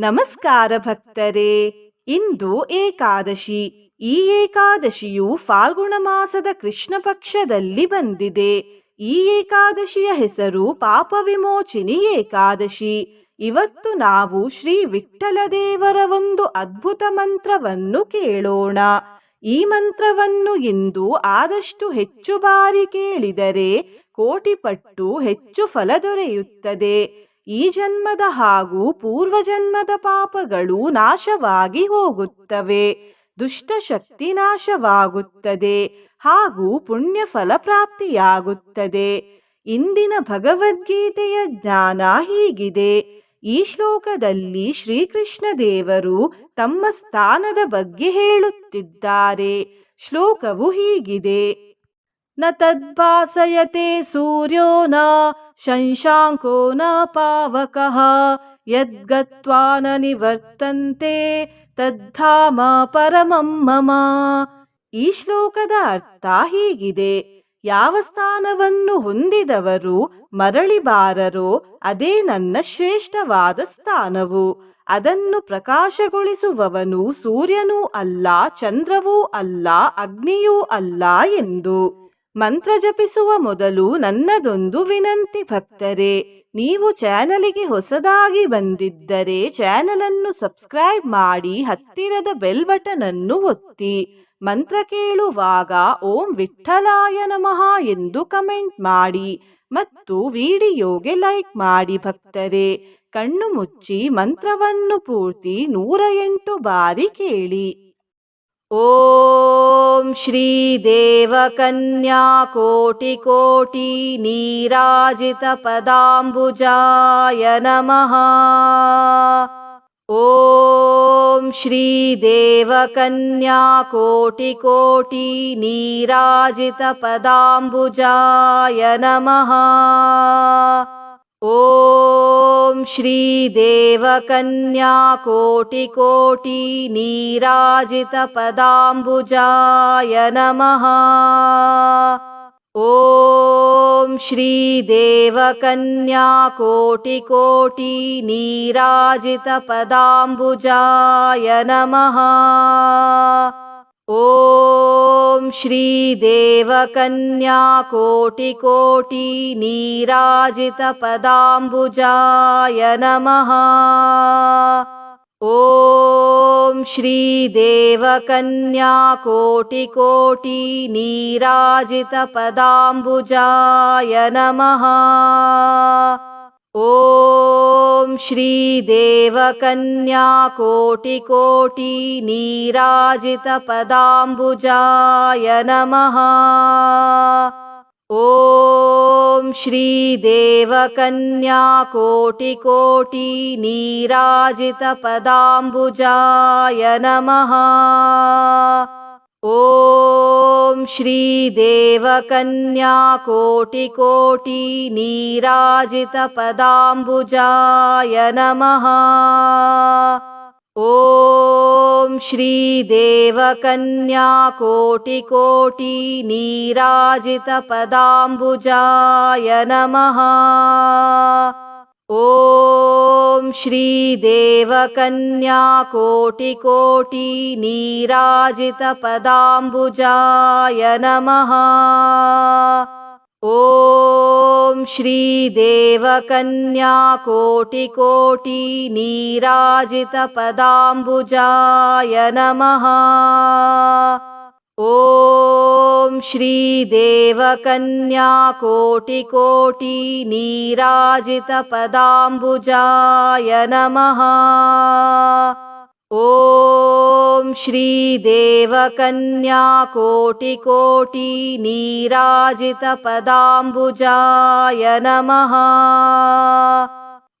ನಮಸ್ಕಾರ ಭಕ್ತರೇ. ಇಂದು ಏಕಾದಶಿ. ಈ ಏಕಾದಶಿಯು ಫಾಲ್ಗುಣ ಮಾಸದ ಕೃಷ್ಣ ಪಕ್ಷದಲ್ಲಿ ಬಂದಿದೆ. ಈ ಏಕಾದಶಿಯ ಹೆಸರು ಪಾಪ ವಿಮೋಚಿನಿ ಏಕಾದಶಿ. ಇವತ್ತು ನಾವು ಶ್ರೀ ವಿಠ್ಠಲ ದೇವರ ಒಂದು ಅದ್ಭುತ ಮಂತ್ರವನ್ನು ಕೇಳೋಣ. ಈ ಮಂತ್ರವನ್ನು ಇಂದು ಆದಷ್ಟು ಹೆಚ್ಚು ಬಾರಿ ಕೇಳಿದರೆ ಕೋಟಿ ಪಟ್ಟು ಹೆಚ್ಚು ಫಲ ದೊರೆಯುತ್ತದೆ. ಈ ಜನ್ಮದ ಹಾಗೂ ಪೂರ್ವಜನ್ಮದ ಪಾಪಗಳು ನಾಶವಾಗಿ ಹೋಗುತ್ತವೆ. ದುಷ್ಟಶಕ್ತಿ ನಾಶವಾಗುತ್ತದೆ ಹಾಗೂ ಪುಣ್ಯ ಫಲ ಪ್ರಾಪ್ತಿಯಾಗುತ್ತದೆ. ಇಂದಿನ ಭಗವದ್ಗೀತೆಯ ಜ್ಞಾನ ಹೀಗಿದೆ. ಈ ಶ್ಲೋಕದಲ್ಲಿ ಶ್ರೀಕೃಷ್ಣ ದೇವರು ತಮ್ಮ ಸ್ಥಾನದ ಬಗ್ಗೆ ಹೇಳುತ್ತಿದ್ದಾರೆ. ಶ್ಲೋಕವು ಹೀಗಿದೆ. ನ तद्भासयते ಸೂರ್ಯೋ ನ ಶಂಶಾಂಕೋ ನ ಪಾವಕಃ. ಯದ್ಗತ್ವಾ न ನಿವರ್ತಂತೆ ತದ್ಧಾಮ ಪರಮಂ ಮಮ. ಈ ಶ್ಲೋಕದ ಅರ್ಥ ಹೀಗಿದೆ. ಯಾವ ಸ್ಥಾನವನ್ನು ಹೊಂದಿದವರು ಮರಳಿಬಾರರೋ ಅದೇ ನನ್ನ ಶ್ರೇಷ್ಠವಾದ ಸ್ಥಾನವು. ಅದನ್ನು ಪ್ರಕಾಶಗೊಳಿಸುವವನು ಸೂರ್ಯನೂ ಅಲ್ಲ, ಚಂದ್ರವೂ ಅಲ್ಲ, ಅಗ್ನಿಯೂ ಅಲ್ಲ ಎಂದು. ಮಂತ್ರ ಜಪಿಸುವ ಮೊದಲು ನನ್ನದೊಂದು ವಿನಂತಿ, ಭಕ್ತರೇ, ನೀವು ಚಾನಲಿಗೆ ಹೊಸದಾಗಿ ಬಂದಿದ್ದರೆ ಚಾನಲ್ ಅನ್ನು ಸಬ್ಸ್ಕ್ರೈಬ್ ಮಾಡಿ ಹತ್ತಿರದ ಬೆಲ್ ಬಟನ್ ಅನ್ನು ಒತ್ತಿ, ಮಂತ್ರ ಕೇಳುವಾಗ ಓಂ ವಿಠ್ಠಲಾಯ ನಮಃ ಎಂದು ಕಮೆಂಟ್ ಮಾಡಿ ಮತ್ತು ವಿಡಿಯೋಗೆ ಲೈಕ್ ಮಾಡಿ ಭಕ್ತರೇ, ಕಣ್ಣು ಮುಚ್ಚಿ ಮಂತ್ರವನ್ನು ಪೂರ್ತಿ ನೂರ ಎಂಟು ಬಾರಿ ಕೇಳಿ. ॐ श्रीदेवकन्याकोटिकोटिनीराजितपदाम्बुजाय नमः। ॐ श्रीदेवकन्याकोटिकोटिनीराजितपदाम्बुजाय नमः। ॐ श्रीदेवकन्याकोटिकोटिनीराजितपदाम्बुजाय नमः। ॐ श्रीदेवकन्याकोटिकोटिनीराजितपदाम्बुजाय नमः। ॐ श्रीदेवकन्या कोटिकोटि नीराजितपदाम्बुजाय नमः। ॐ श्रीदेवकन्या कोटिकोटि नीराजितपदाम्बुजाय नमः ॐ श्रीदेवकन्या कोटिकोटि नीराजितपदाम्बुजाय नमः। ॐ श्रीदेवकन्या कोटिकोटि नीराजितपदाम्बुजाय नमः ॐ श्रीदेवकन्या कोटिकोटि नीराजितपदाम्बुजाय नमः। ॐ श्रीदेवकन्या कोटिकोटि नीराजितपदाम्बुजाय नमः ॐ श्रीदेवकन्या कोटिकोटि नीराजितपदाम्बुजाय नमः। ॐ श्रीदेवकन्या कोटिकोटि नीराजितपदाम्बुजाय नमः ॐ श्रीदेवकन्या कोटिकोटि नीराजितपदाम्बुजाय नमः। ॐ श्रीदेवकन्या कोटिकोटि नीराजितपदाम्बुजाय नमः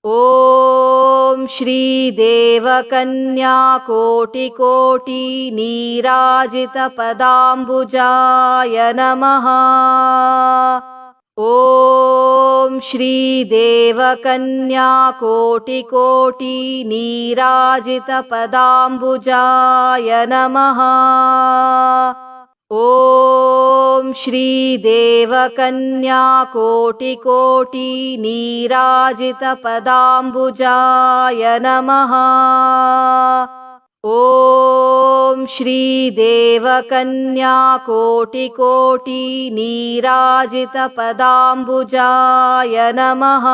ॐ श्रीदेवकन्या कोटिकोटि नीराजितपदाम्बुजाय नमः। ॐ श्रीदेवकन्या कोटिकोटि नीराजितपदाम्बुजाय नमः ॐ श्रीदेवकन्याकोटिकोटिनीराजितपदाम्बुजाय नमः। ॐ श्रीदेवकन्याकोटिकोटिनीराजितपदाम्बुजाय नमः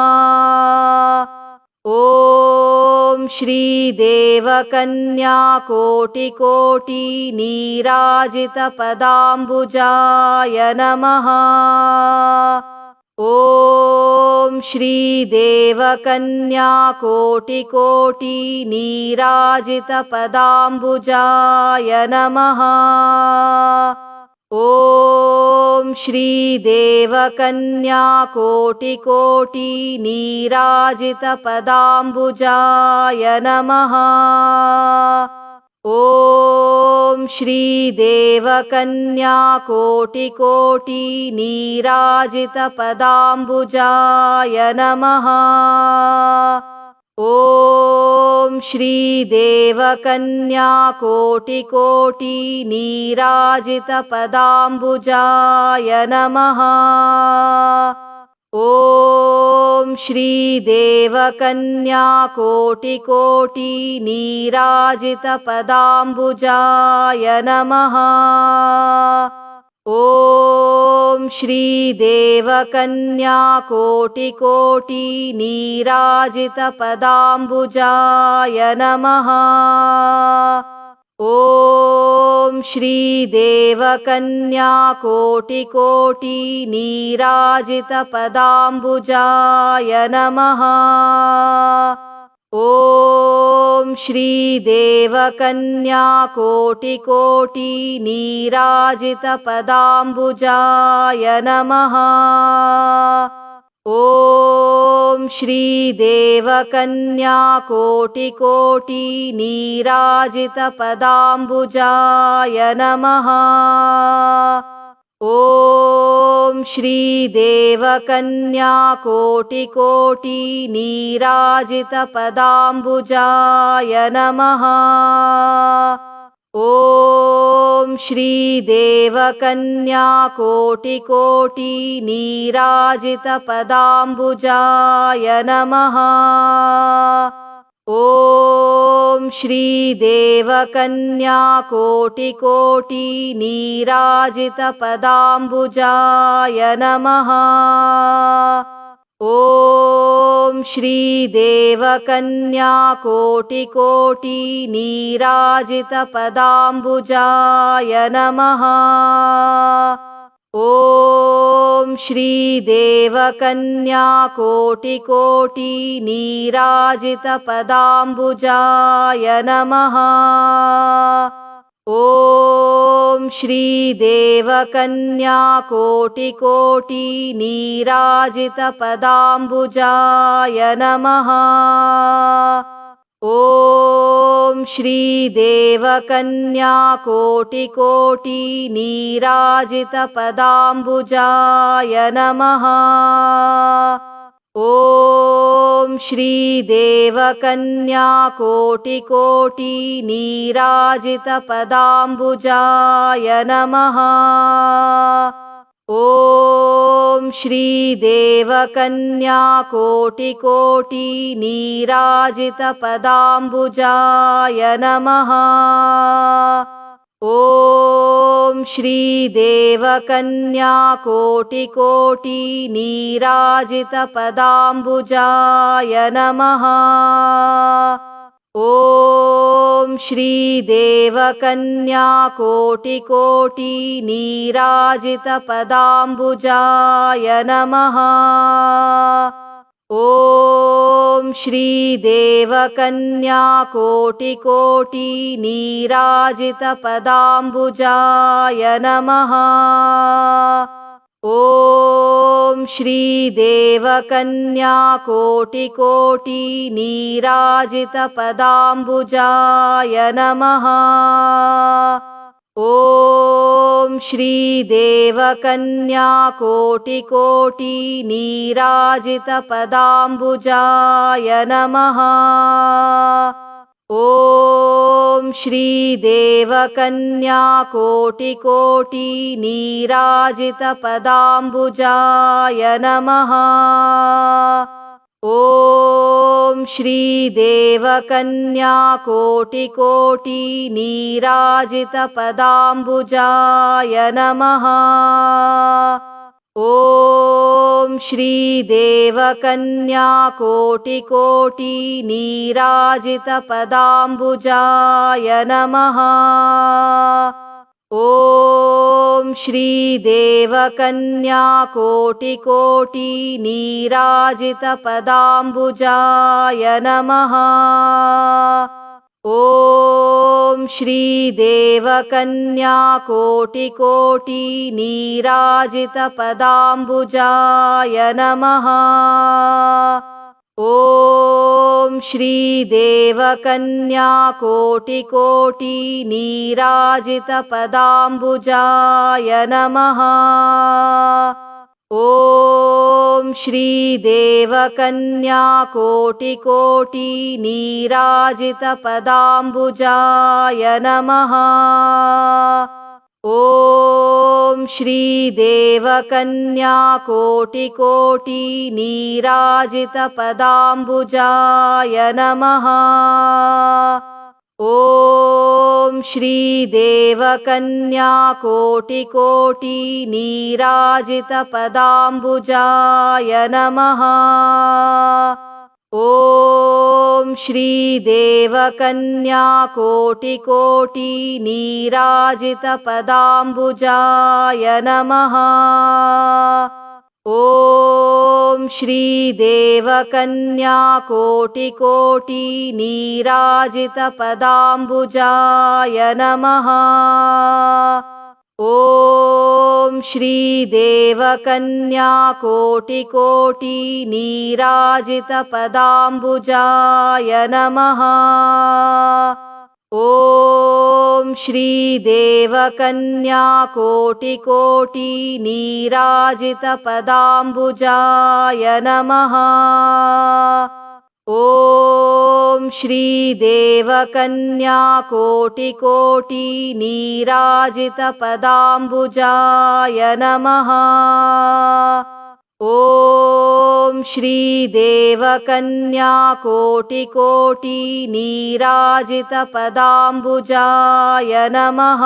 ॐ श्रीदेवकन्याकोटिकोटिनीराजितपदाम्बुजाय नमः। ॐ श्रीदेवकन्याकोटिकोटिनीराजितपदाम्बुजाय नमः ॐ श्रीदेवकन्याकोटिकोटिनीराजितपदाम्बुजाय नमः। ॐ श्रीदेवकन्याकोटिकोटिनीराजितपदाम्बुजाय नमः ॐ श्रीदेवकन्याकोटिकोटिनीराजितपदाम्बुजाय नमः। ॐ श्रीदेवकन्याकोटिकोटिनीराजितपदाम्बुजाय नमः ॐ श्रीदेवकन्याकोटिकोटिनीराजितपदाम्बुजाय नमः। ॐ श्रीदेवकन्याकोटिकोटिनीराजितपदाम्बुजाय नमः ॐ श्रीदेवकन्याकोटिकोटिनीराजितपदाम्बुजाय नमः। ॐ श्रीदेवकन्याकोटिकोटिनीराजितपदाम्बुजाय नमः ॐ श्रीदेवकन्याकोटिकोटिनीराजितपदाम्बुजाय नमः। ॐ श्रीदेवकन्याकोटिकोटिनीराजितपदाम्बुजाय नमः ॐ श्रीदेवकन्याकोटिकोटिनीराजितपदाम्बुजाय नमः। ॐ श्रीदेवकन्याकोटिकोटिनीराजितपदाम्बुजाय नमः ॐ श्रीदेवकन्याकोटिकोटिनीराजितपदाम्बुजाय नमः। ॐ श्रीदेवकन्याकोटिकोटिनीराजितपदाम्बुजाय नमः ॐ श्रीदेवकन्याकोटिकोटिनीराजितपदाम्बुजाय नमः। ॐ श्रीदेवकन्याकोटिकोटिनीराजितपदाम्बुजाय नमः ॐ श्रीदेवकन्याकोटिकोटिनीराजितपदाम्बुजाय नमः। ॐ श्रीदेवकन्याकोटिकोटिनीराजितपदाम्बुजाय नमः ॐ श्रीदेवकन्याकोटिकोटिनीराजितपदाम्बुजाय नमः। ॐ श्रीदेवकन्याकोटिकोटिनीराजितपदाम्बुजाय नमः ॐ श्रीदेवकन्याकोटिकोटिनीराजितपदाम्बुजाय नमः। ॐ श्रीदेवकन्याकोटिकोटिनीराजितपदाम्बुजाय नमः। ॐ श्रीदेवकन्याकोटिकोटिनीराजितपदाम्बुजाय नमः। ॐ श्रीदेवकन्याकोटिकोटिनीराजितपदाम्बुजाय नमः ॐ श्रीदेवकन्याकोटिकोटिनीराजितपदाम्बुजाय नमः। ॐ श्रीदेवकन्याकोटिकोटिनीराजितपदाम्बुजाय नमः ॐ श्रीदेवकन्याकोटिकोटिनीराजितपदाम्बुजाय नमः। ॐ श्रीदेवकन्याकोटिकोटिनीराजितपदाम्बुजाय नमः ॐ श्रीदेवकन्याकोटिकोटिनीराजितपदाम्बुजाय नमः। ॐ श्रीदेवकन्याकोटिकोटिनीराजितपदाम्बुजाय नमः ॐ श्रीदेवकन्याकोटिकोटिनीराजितपदाम्बुजाय नमः। ॐ श्रीदेवकन्याकोटिकोटिनीराजितपदाम्बुजाय नमः ॐ श्रीदेवकन्याकोटिकोटिनीराजितपदाम्बुजाय नमः। ॐ श्रीदेवकन्याकोटिकोटिनीराजितपदाम्बुजाय नमः ॐ श्रीदेवकन्याकोटिकोटिनीराजितपदाम्बुजाय नमः। ॐ श्रीदेवकन्याकोटिकोटिनीराजितपदाम्बुजाय नमः ॐ श्रीदेवकन्याकोटिकोटिनीराजितपदाम्बुजाय नमः।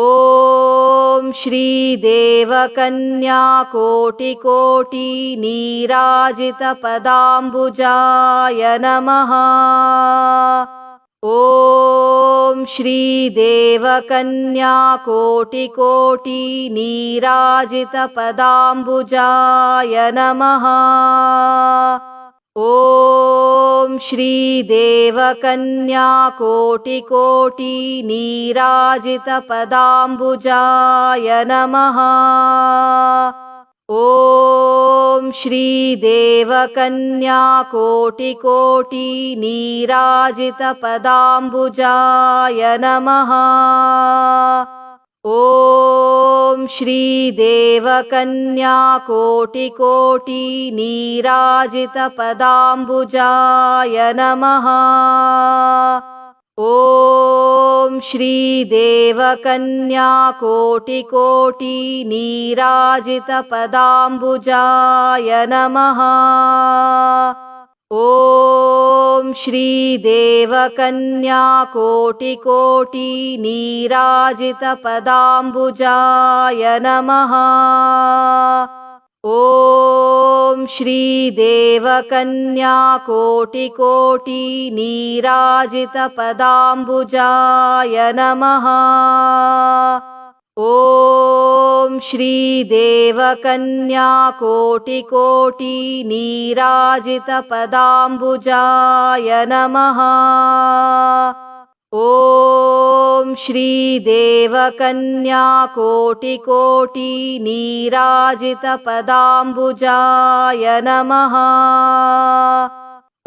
ॐ श्रीदेवकन्याकोटिकोटिनीराजितपदाम्बुजाय नमः ॐ श्रीदेवकन्याकोटिकोटिनीराजितपदाम्बुजाय नमः। ॐ श्रीदेवकन्याकोटिकोटिनीराजितपदाम्बुजाय नमः ॐ श्रीदेवकन्याकोटिकोटिनीराजितपदाम्बुजाय नमः। ॐ श्रीदेवकन्याकोटिकोटिनीराजितपदाम्बुजाय नमः ॐ श्रीदेवकन्याकोटिकोटिनीराजितपदाम्बुजाय नमः। ॐ श्रीदेवकन्याकोटिकोटिनीराजितपदाम्बुजाय नमः। ॐ श्रीदेवकन्याकोटिकोटिनीराजितपदाम्बुजाय नमः। ॐ श्रीदेवकन्याकोटिकोटिनीराजितपदाम्बुजाय नमः ॐ श्रीदेवकन्याकोटिकोटिनीराजितपदाम्बुजाय नमः।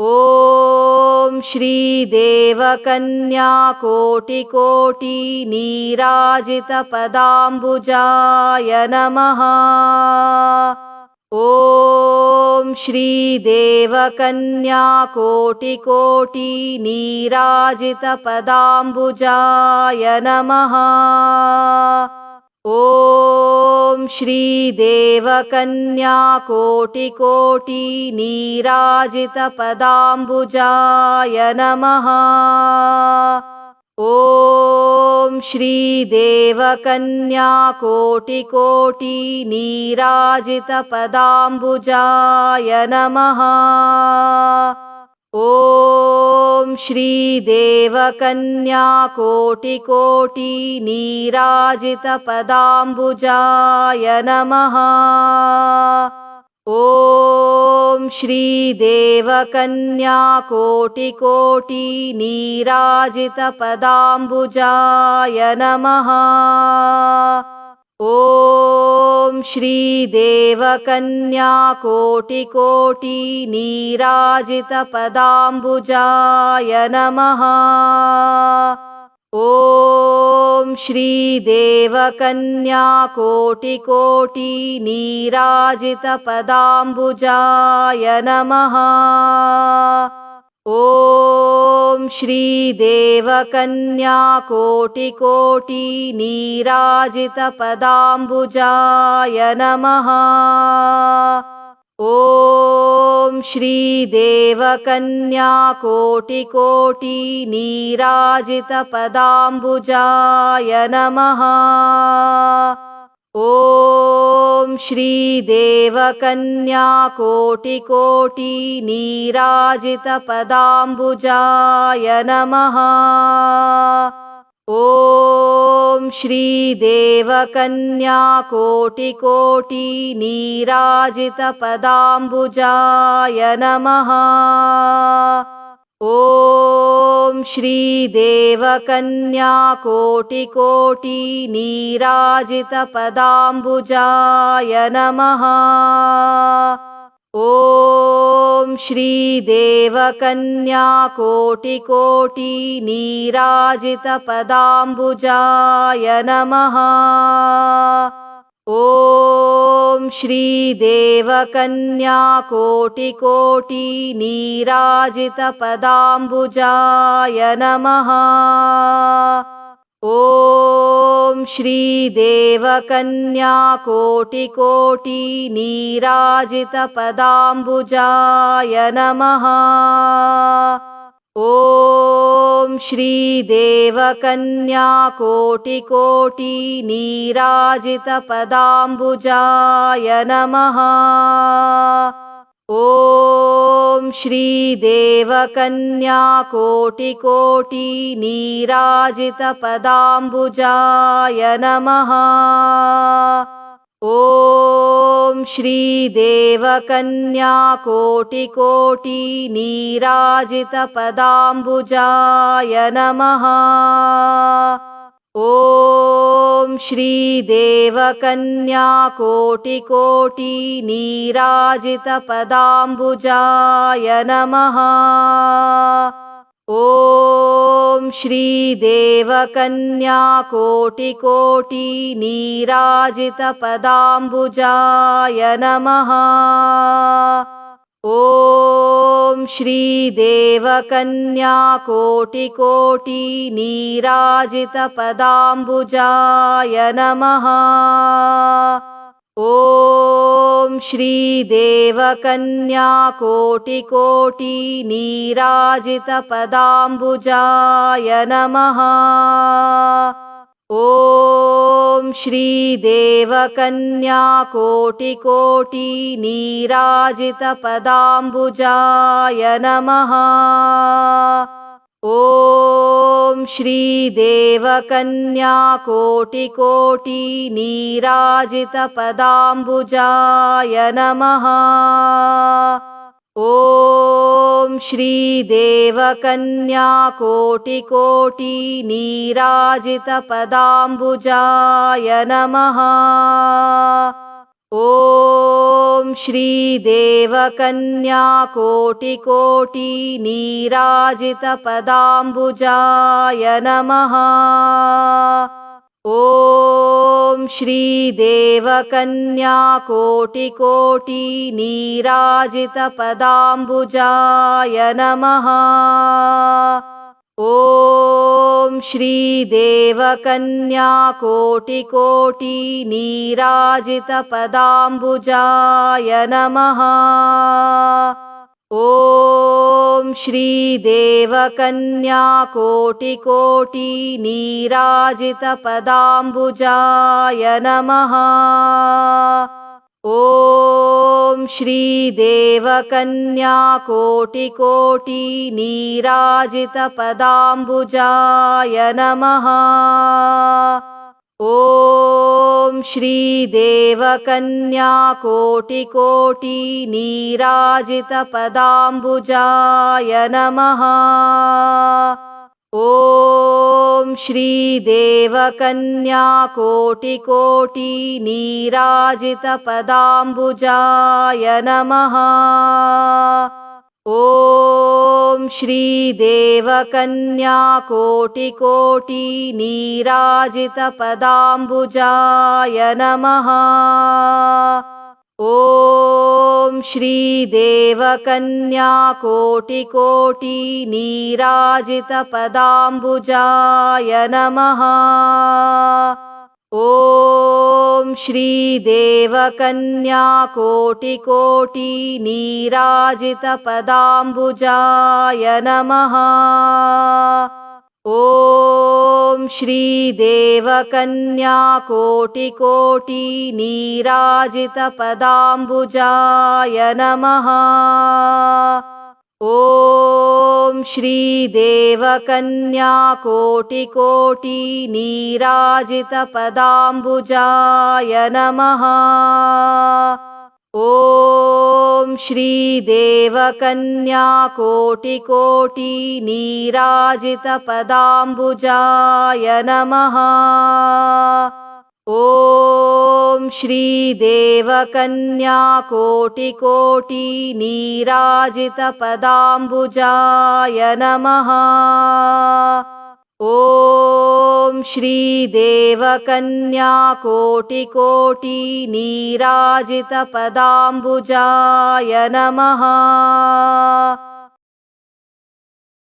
ॐ श्रीदेवकन्याकोटिकोटिनीराजितपदाम्बुजाय नमः ॐ श्रीदेवकन्याकोटिकोटिनीराजितपदाम्बुजाय नमः। ॐ श्रीदेवकन्याकोटिकोटिनीराजितपदाम्बुजाय नमः ॐ श्रीदेवकन्याकोटिकोटिनीराजितपदाम्बुजाय नमः। ॐ श्रीदेवकन्याकोटिकोटिनीराजितपदाम्बुजाय नमः ॐ श्रीदेवकन्याकोटिकोटिनीराजितपदाम्बुजाय नमः। ॐ श्रीदेवकन्याकोटिकोटिनीराजितपदाम्बुजाय नमः ॐ श्रीदेवकन्याकोटिकोटिनीराजितपदाम्बुजाय नमः। ॐ श्रीदेवकन्याकोटिकोटिनीराजितपदाम्बुजाय नमः ॐ श्रीदेवकन्याकोटिकोटिनीराजितपदाम्बुजाय नमः। ॐ श्रीदेवकन्याकोटिकोटिनीराजितपदाम्बुजाय नमः ॐ श्रीदेवकन्याकोटिकोटिनीराजितपदाम्बुजाय नमः। ॐ श्रीदेवकन्याकोटिकोटिनीराजितपदाम्बुजाय नमः ॐ श्रीदेवकन्याकोटिकोटिनीराजितपदाम्बुजाय नमः। ॐ श्रीदेवकन्याकोटिकोटिनीराजितपदाम्बुजाय नमः ॐ श्रीदेवकन्याकोटिकोटिनीराजितपदाम्बुजाय नमः। ॐ श्रीदेवकन्याकोटिकोटिनीराजितपदाम्बुजाय नमः ॐ श्रीदेवकन्याकोटिकोटिनीराजितपदाम्बुजाय नमः। ॐ श्रीदेवकन्याकोटिकोटिनीराजितपदाम्बुजाय नमः। ॐ श्रीदेवकन्याकोटिकोटिनीराजितपदाम्बुजाय नमः। ॐ श्रीदेवकन्याकोटिकोटिनीराजितपदाम्बुजाय नमः ॐ श्रीदेवकन्याकोटिकोटिनीराजितपदाम्बुजाय नमः। ॐ श्रीदेवकन्याकोटिकोटिनीराजितपदाम्बुजाय नमः ॐ श्रीदेवकन्याकोटिकोटिनीराजितपदाम्बुजाय नमः। ॐ श्रीदेवकन्याकोटिकोटिनीराजितपदाम्बुजाय नमः ॐ श्रीदेवकन्याकोटिकोटिनीराजितपदाम्बुजाय नमः। ॐ श्रीदेवकन्याकोटिकोटिनीराजितपदाम्बुजाय नमः ॐ श्रीदेवकन्याकोटिकोटिनीराजितपदाम्बुजाय नमः। ॐ श्रीदेवकन्याकोटिकोटिनीराजितपदाम्बुजाय नमः ॐ श्रीदेवकन्याकोटिकोटिनीराजितपदाम्बुजाय नमः। ॐ श्रीदेवकन्याकोटिकोटिनीराजितपदाम्बुजाय नमः ॐ श्रीदेवकन्याकोटिकोटिनीराजितपदाम्बुजाय नमः। ॐ श्रीदेवकन्याकोटिकोटिनीराजितपदाम्बुजाय नमः ॐ श्रीदेवकन्याकोटिकोटिनीराजितपदाम्बुजाय नमः। ॐ श्रीदेवकन्याकोटिकोटिनीराजितपदाम्बुजाय नमः ॐ श्रीदेवकन्याकोटिकोटिनीराजितपदाम्बुजाय नमः। ॐ श्रीदेवकन्याकोटिकोटिनीराजितपदाम्बुजाय नमः ॐ श्रीदेवकन्याकोटिकोटिनीराजितपदाम्बुजाय नमः। ॐ श्रीदेवकन्याकोटिकोटिनीराजितपदाम्बुजाय नमः ॐ श्रीदेवकन्याकोटिकोटिनीराजितपदाम्बुजाय नमः। ॐ श्रीदेवकन्याकोटिकोटिनीराजितपदाम्बुजाय नमः